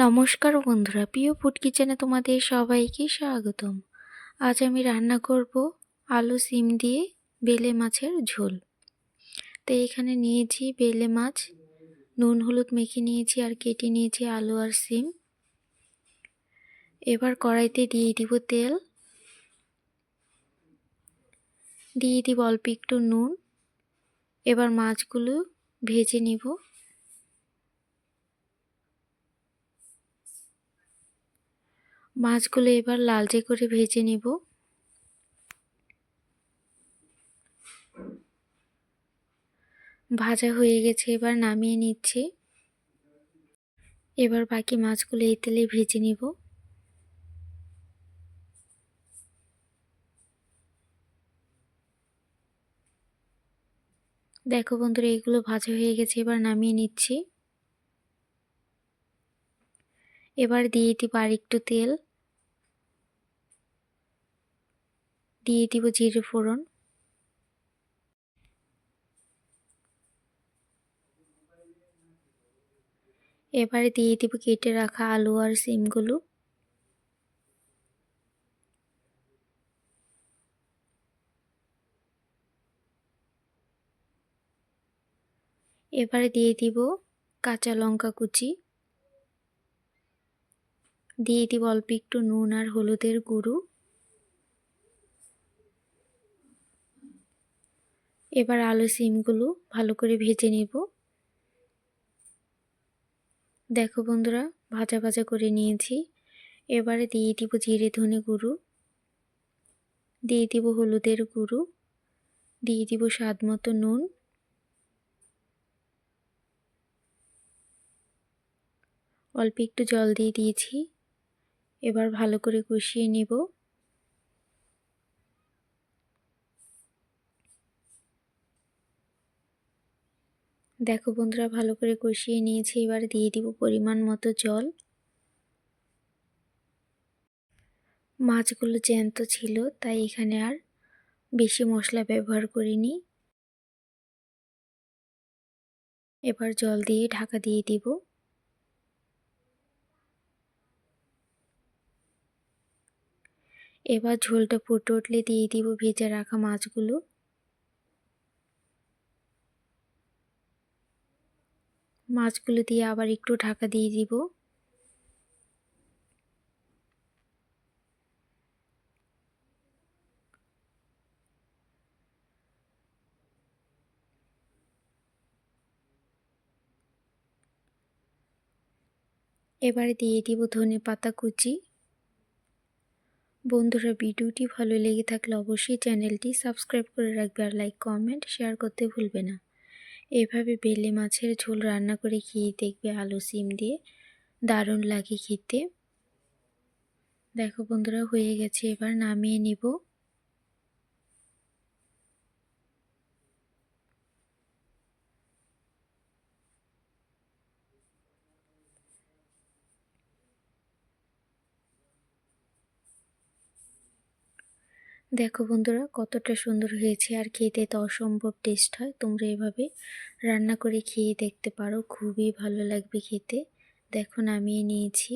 নমস্কার বন্ধুরা, প্রিয় ফুড কিচেনে তোমাদের সবাইকে স্বাগতম। আজ আমি রান্না করব আলু সিম দিয়ে বেলে মাছের ঝোল। তো এখানে নিয়েছি বেলে মাছ, নুন হলুদ মেখে নিয়েছি আর কেটে নিয়েছি আলু আর সিম। এবার কড়াইতে দিয়ে দিব তেল। দিয়ে দিব অল্প একটু নুন। এবার মাছগুলো ভেজে নিব। মাছগুলো এবার লালচে করে ভেজে নেব। ভাজা হয়ে গেছে, এবার নামিয়ে নিচ্ছি। এবার বাকি মাছগুলো এই তেলে ভেজে নিব। দেখো বন্ধুরা, এগুলো ভাজা হয়ে গেছে, এবার নামিয়ে নিচ্ছি। এবার দিয়ে দিব আর একটু তেল। দিয়ে দিব জিরে ফোড়ন। এবারে দিয়ে দিব কেটে রাখা আলু আর সিমগুলো। এবারে দিয়ে দিব কাঁচা লঙ্কা কুচি। দিয়ে দিব অল্প একটু নুন আর হলুদের গুঁড়ো। এবার আলু সিমগুলো ভালো করে ভেজে নেব। দেখো বন্ধুরা, ভাজা ভাজা করে নিয়েছি। এবারে দিয়ে দিব জিরে ধনে গুঁড়ো। দিয়ে দিব হলুদের গুঁড়ো। দিয়ে দিব স্বাদ মতো নুন। অল্প একটু জল দিয়ে দিয়েছি। এবার ভালো করে কষিয়ে নেব। দেখো বন্ধুরা, ভালো করে কষিয়ে নিয়েছি। এবার দিয়ে দিব পরিমাণ মতো জল। মাছগুলো জ্যান্ত ছিল, তাই এখানে আর বেশি মশলা ব্যবহার করিনি। এবার জল দিয়ে ঢাকা দিয়ে দিব। এবার ঝোলটা ফুটে উঠলে দিয়ে দিব ভেজে রাখা মাছগুলো। মাছগুলো দিয়ে আবার একটু ঢাকা দিয়ে দিব। এবারে দিয়ে দিব ধনে পাতা কুচি। বন্ধুরা, ভিডিওটি ভালো লেগে থাকলে অবশ্যই চ্যানেলটি সাবস্ক্রাইব করে রাখবে আর লাইক, কমেন্ট, শেয়ার করতে ভুলবে না। এভাবে বেলে মাছের ঝোল রান্না করে খেয়ে দেখবে আলু সিম দিয়ে। দারুণ লাগে খেতে। দেখো বন্ধুরা, হয়ে গেছে। এবার নামিয়ে নিব। দেখো বন্ধুরা, কতটা সুন্দর হয়েছে আর খেতে তো অসম্ভব টেস্ট হয়। তোমরা এভাবে রান্না করে খেয়ে দেখতে পারো, খুবই ভালো লাগবে খেতে। দেখো নামিয়ে নিয়েছি।